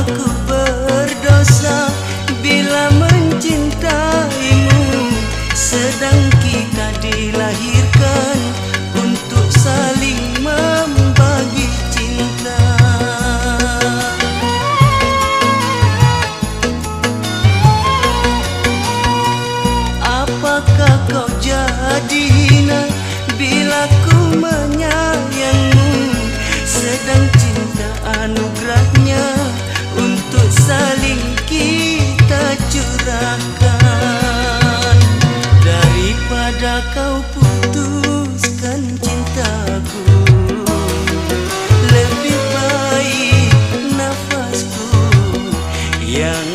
aku berdosa bila mencintaimu. Sedang kita dilahirkan untuk saling membagi cinta. Apakah kau kau putuskan cintaku. Lebih baik nafasku yang